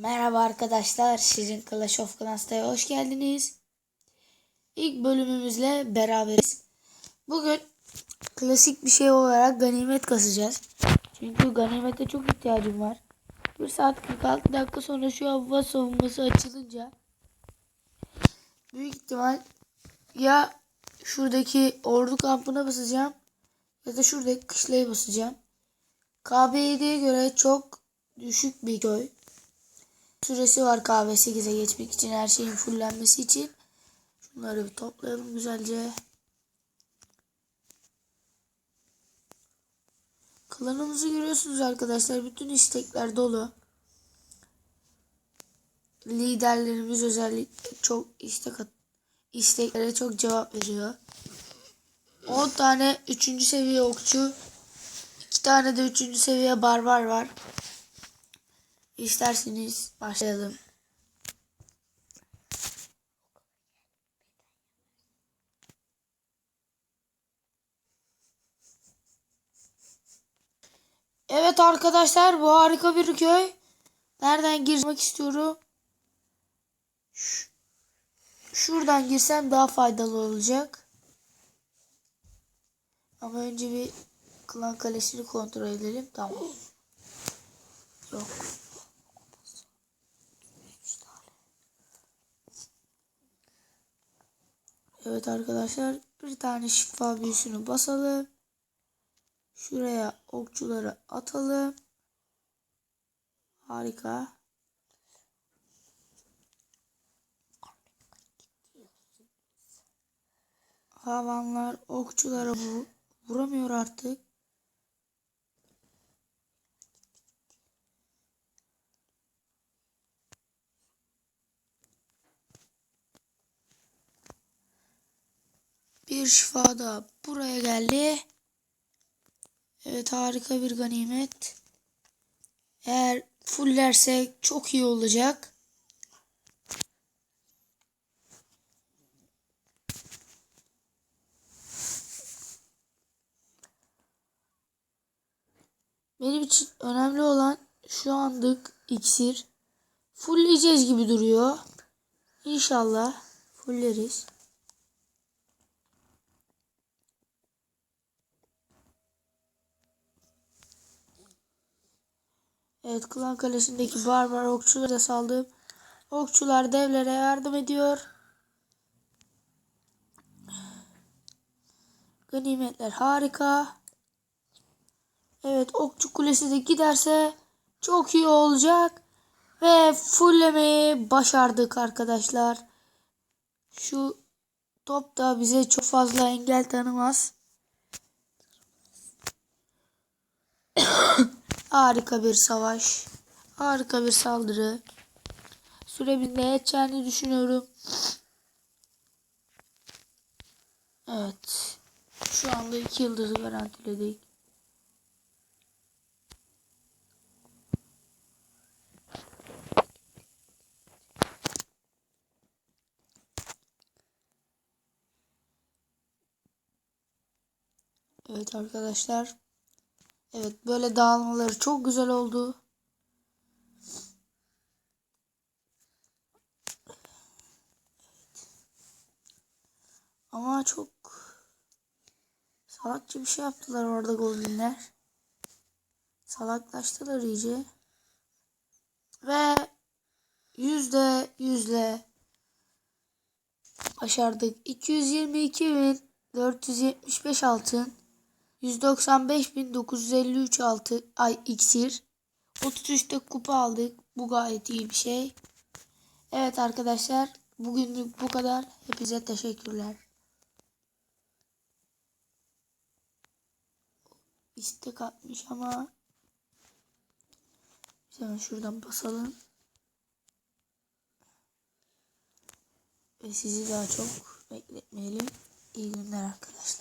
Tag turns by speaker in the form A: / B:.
A: Merhaba arkadaşlar, Şirin Clash of Clans'ta hoş geldiniz. İlk bölümümüzle beraberiz. Bugün klasik bir şey olarak ganimet kasacağız. Çünkü ganimete çok ihtiyacım var. 1 saat 46 dakika sonra şu hava savunması açılınca büyük ihtimal ya şuradaki ordu kampına basacağım ya da şuradaki kışlaya basacağım. KB7'ye göre çok düşük bir köy süresi var kahve 8'e geçmek için her şeyin fullenmesi için. Şunları bir toplayalım güzelce. Klanımızı görüyorsunuz arkadaşlar. Bütün istekler dolu. Liderlerimiz özellikle çok istek isteklere çok cevap veriyor. 10 tane 3. seviye okçu, 2 tane de 3. seviye barbar var. İsterseniz başlayalım. Evet arkadaşlar bu harika bir köy. Nereden girmek istiyorum? Şuradan girsem daha faydalı olacak. Ama önce bir klan kalesini kontrol edelim. Tamam. Yok. Evet arkadaşlar bir tane şifa büyüsünü basalım. Şuraya okçuları atalım. Harika. Havanlar okçulara vur vuramıyor artık. Bir şifa da buraya geldi. Evet harika bir ganimet. Eğer fullersek çok iyi olacak. Benim için önemli olan şu anlık iksir. Fullleyeceğiz gibi duruyor. İnşallah fulleriz. Evet klan kalesindeki barbar okçuları da saldım. Okçular devlere yardım ediyor. Ganimetler harika. Evet okçu kulesi de giderse çok iyi olacak. Ve fulllemeyi başardık arkadaşlar. Şu top da bize çok fazla engel tanımaz. Harika bir savaş. Harika bir saldırı. Süremizin ne yeteceğini düşünüyorum. Evet. Şu anda iki yıldızı garantiledik. Evet arkadaşlar. Evet böyle dağılmaları çok güzel oldu. Ama çok salakça bir şey yaptılar orada golinler. Salaklaştılar iyice. Ve yüzde yüzle başardık. 222.475 altın. 195.953 altı ay iksir. 33'te kupa aldık. Bu gayet iyi bir şey. Evet arkadaşlar. Bugünlük bu kadar. Hepinize teşekkürler. İstek atmış ama hemen şuradan basalım. Ve sizi daha çok bekletmeyelim. İyi günler arkadaşlar.